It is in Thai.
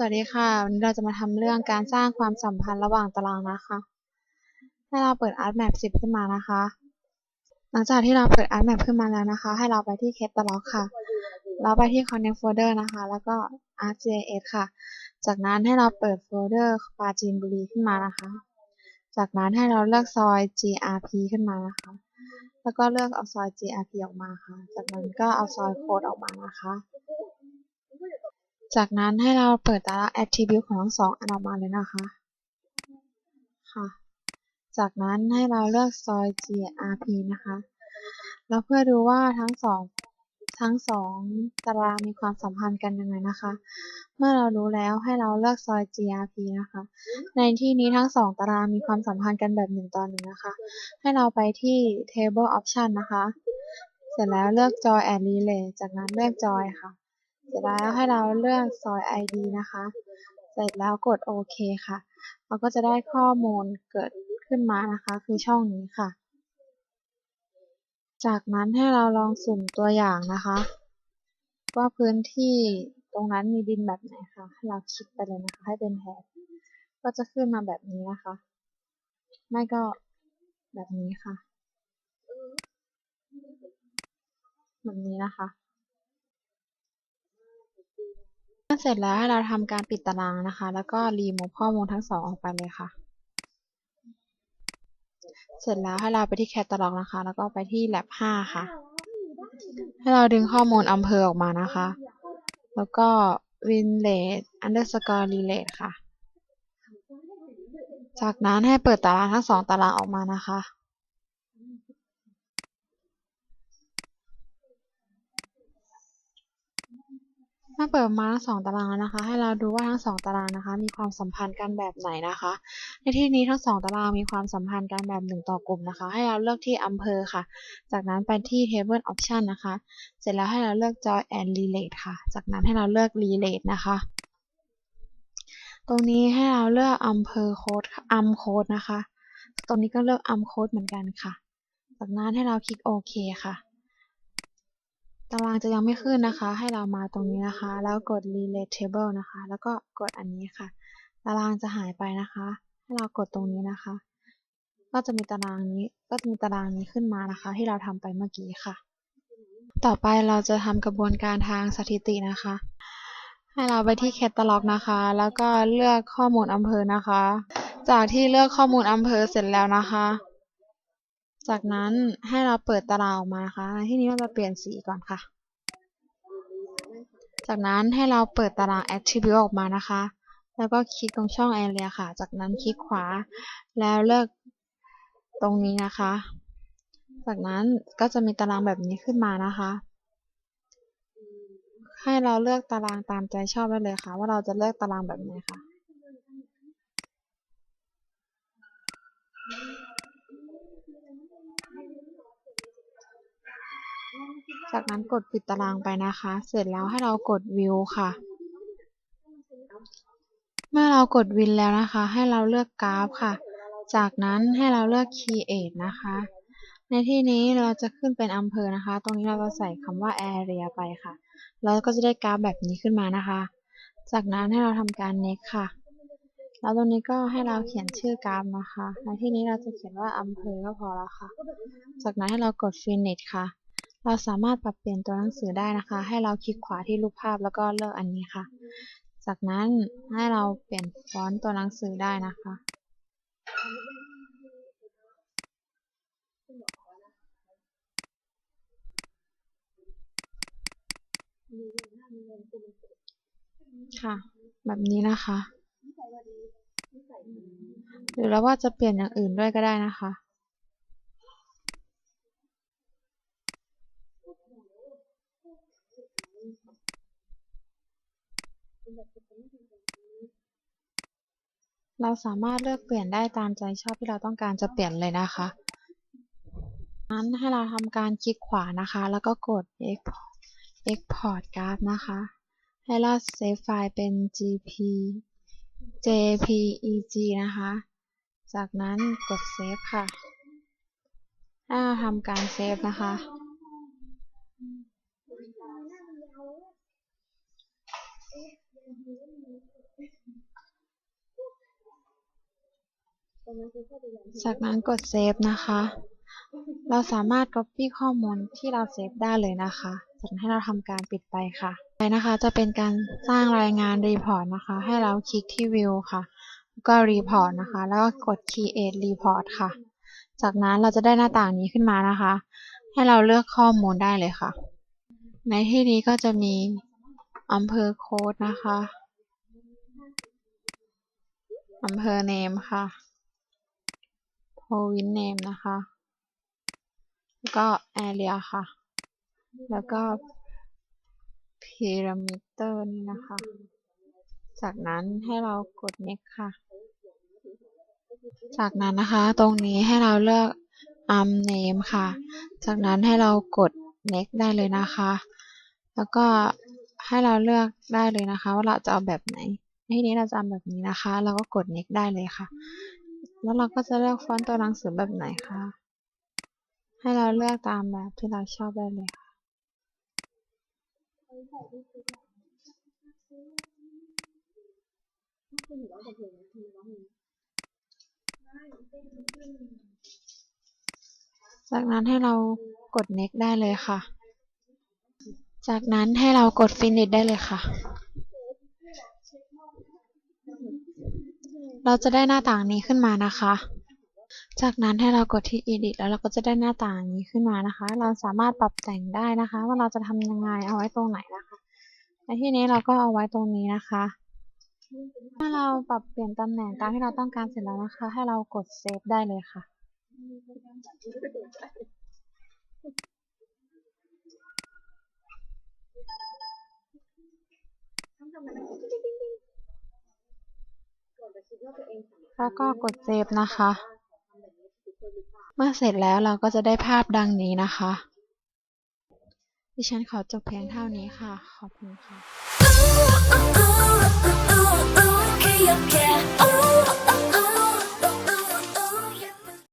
สวัสดีค่ะ วันนี้เราจะมาทำเรื่องการสร้างความสัมพันธ์ระหว่างตารางนะคะ ให้เราเปิด ArtMap 10 ขึ้นมานะคะ หลังจากที่เราเปิด ArtMap ขึ้นมาแล้วนะคะ ให้เราไปที่ Catalog ค่ะ เราไปที่ Connect Folder นะคะ แล้วก็ ArcGIS ค่ะ จากนั้นให้เราเปิดโฟลเดอร์ปาจีนบุรีขึ้นมานะคะ จากนั้นให้เราเลือกซอย GRP ขึ้นมานะคะ แล้วก็เลือกเอาซอย GRP ออกมาค่ะ จากนั้นก็เอาซอยโค้ดออกมานะคะ จากนั้นให้เราเปิดตาราง attribute ของทั้งสองอันออกมาเลยนะคะ ค่ะ จากนั้นให้เราเลือกซอย grp นะคะ แล้วเพื่อดูว่าทั้งสองทั้งสองตารางมีความสัมพันธ์กันยังไงนะคะ เมื่อเรารู้แล้วให้เราเลือกซอย grp นะคะ ในที่นี้ทั้งสองตารางมีความสัมพันธ์กันแบบหนึ่งต่อหนึ่งนะคะ ให้เราไปที่ table option นะคะ เสร็จแล้วเลือก join and relay จากนั้นเลือก join ค่ะ เสร็จแล้วให้เราเลือกซอย ID นะคะ เสร็จแล้วกดโอเคค่ะ เราก็จะได้ข้อมูลเกิดขึ้นมานะคะ คือช่องนี้ค่ะ จากนั้นให้เราลองสุ่มตัวอย่างนะคะ ว่าพื้นที่ตรงนั้นมีดินแบบไหนคะให้เราคลิกไปเลยนะคะ ให้เป็นแถบก็จะขึ้นมาแบบนี้นะคะ ไม่ก็แบบนี้ค่ะ แบบนี้นะคะ เมื่อเสร็จแล้วให้เราทำการปิดตารางนะคะ แล้วก็รีมูฟข้อมูลทั้งสองออกไปเลยค่ะ เสร็จแล้วให้เราไปที่แคตตาล็อกนะคะ แล้วก็ไปที่ lab 5ค่ะ ให้เราดึงข้อมูลอำเภอออกมานะคะ แล้วก็ relate underscore relate ค่ะ จากนั้นให้เปิดตารางทั้งสองตารางออกมานะคะ เมื่อเปิดมาทั้งสองตารางแล้วนะคะ ให้เราดูว่าทั้งสองตารางนะคะ มีความสัมพันธ์กันแบบไหนนะคะ ในที่นี้ทั้งสองตารางมีความสัมพันธ์กันแบบหนึ่งต่อกลุ่มนะคะ ให้เราเลือกที่อำเภอค่ะ จากนั้นไปที่ table option นะคะ เสร็จแล้วให้เราเลือก join and relate ค่ะ จากนั้นให้เราเลือก relate นะคะ ตรงนี้ให้เราเลือกอำเภอโค้ดอัมโค้ดนะคะ ตรงนี้ก็เลือกอัมโค้ดเหมือนกันค่ะ จากนั้นให้เราคลิกโอเคค่ะ ตารางจะยังไม่ขึ้นนะคะ ให้เรามาตรงนี้นะคะ แล้วกด relate table นะคะ แล้วก็กดอันนี้ค่ะ ตารางจะหายไปนะคะ ให้เรากดตรงนี้นะคะ ก็จะมีตารางนี้ ก็จะมีตารางนี้ขึ้นมานะคะ ที่เราทำไปเมื่อกี้ค่ะ ต่อไปเราจะทำกระบวนการทางสถิตินะคะ ให้เราไปที่ catalog นะคะ แล้วก็เลือกข้อมูลอำเภอนะคะ จากที่เลือกข้อมูลอำเภอเสร็จแล้วนะคะ จากนั้นให้เราเปิดตารางออกมานะคะ ที่นี้เราจะเปลี่ยนสีก่อนค่ะ จากนั้นให้เราเปิดตาราง attribute ออกมานะคะ แล้วก็คลิกตรงช่อง area ค่ะ จากนั้นคลิกขวา แล้วเลือกตรงนี้นะคะ จากนั้นก็จะมีตารางแบบนี้ขึ้นมานะคะ ให้เราเลือกตารางตามใจชอบได้เลยค่ะ ว่าเราจะเลือกตารางแบบไหนค่ะ จากนั้นกดปิดตารางไปนะคะ เสร็จแล้วให้เรากด view ค่ะ เมื่อเรากด view แล้วนะคะ ให้เราเลือกกราฟค่ะ จากนั้นให้เราเลือก create นะคะ ในที่นี้เราจะขึ้นเป็นอำเภอนะคะ ตรงนี้เราจะใส่คำว่า area ไปค่ะแล้วก็จะได้กราฟแบบนี้ขึ้นมานะคะ จากนั้นให้เราทำการ next ค่ะ แล้วตรงนี้ก็ให้เราเขียนชื่อกราฟนะคะ ในที่นี้เราจะเขียนว่าอำเภอก็พอแล้วค่ะ จากนั้นให้เรากด finish ค่ะ เราสามารถปรับเปลี่ยนตัวหนังสือได้นะคะ ให้เราคลิกขวาที่รูปภาพแล้วก็เลือกอันนี้ค่ะ จากนั้นให้เราเปลี่ยนฟอนต์ตัวหนังสือได้นะคะ ค่ะ แบบนี้นะคะ หรือเราว่าจะเปลี่ยนอย่างอื่นด้วยก็ได้นะคะ เราสามารถเลือกเปลี่ยนได้ตามใจชอบที่เราต้องการจะเปลี่ยนเลยนะคะนั้นให้เราทำการคลิกขวานะคะ แล้วก็กด export export graph นะคะ ให้เราเซฟไฟล์เป็น gp jpeg นะคะ จากนั้นกดเซฟค่ะให้เราทำการเซฟนะคะ จากนั้นกดเซฟนะคะ เราสามารถ Copy ข้อมูลที่เราเซฟได้เลยนะคะจากให้เราทำการปิดไปค่ะไปนะคะจะเป็นการสร้างรายงานรีพอร์ตนะคะ ให้เราคลิกที่วิวค่ะ ก็รีพอร์ตนะคะ แล้วก็กด Create Report ค่ะ จากนั้นเราจะได้หน้าต่างนี้ขึ้นมานะคะ ให้เราเลือกข้อมูลได้เลยค่ะ ในที่นี้ก็จะมี อำเภอโค้ดนะคะ อำเภอเนมค่ะ province name นะคะ แล้วก็ area ค่ะ แล้วก็ parameter นี่นะคะ จากนั้นให้เรากด next ค่ะ จากนั้นนะคะตรงนี้ให้เราเลือก um name ค่ะ จากนั้นให้เรากด next ได้เลยนะคะ แล้วก็ ให้เราเลือกได้เลยนะคะว่าเราจะเอาแบบไหนในที่นี้เราจะเอาแบบนี้นะคะ เราก็กด next ได้เลยค่ะ แล้วเราก็จะเลือกฟอนต์ตัวหนังสือแบบไหนคะให้เราเลือกตามแบบที่เราชอบได้เลยค่ะจากนั้นให้เรากด next ได้เลยค่ะ จากนั้นให้เรากด finish ได้เลยค่ะ เราจะได้หน้าต่างนี้ขึ้นมานะคะ จากนั้นให้เรากดที่ edit แล้วเราก็จะได้หน้าต่างนี้ขึ้นมานะคะ เราสามารถปรับแต่งได้นะคะ ว่าเราจะทำยังไงเอาไว้ตรงไหนนะคะในที่นี้เราก็เอาไว้ตรงนี้นะคะ เมื่อเราปรับเปลี่ยนตำแหน่งตามที่เราต้องการเสร็จแล้วนะคะ ให้เรากดเซฟได้เลยค่ะ แล้วก็กดเซฟนะคะ เมื่อเสร็จแล้วเราก็จะได้ภาพดังนี้นะคะ ดิฉันขอจบเพียงเท่านี้ค่ะ ขอบคุณค่ะ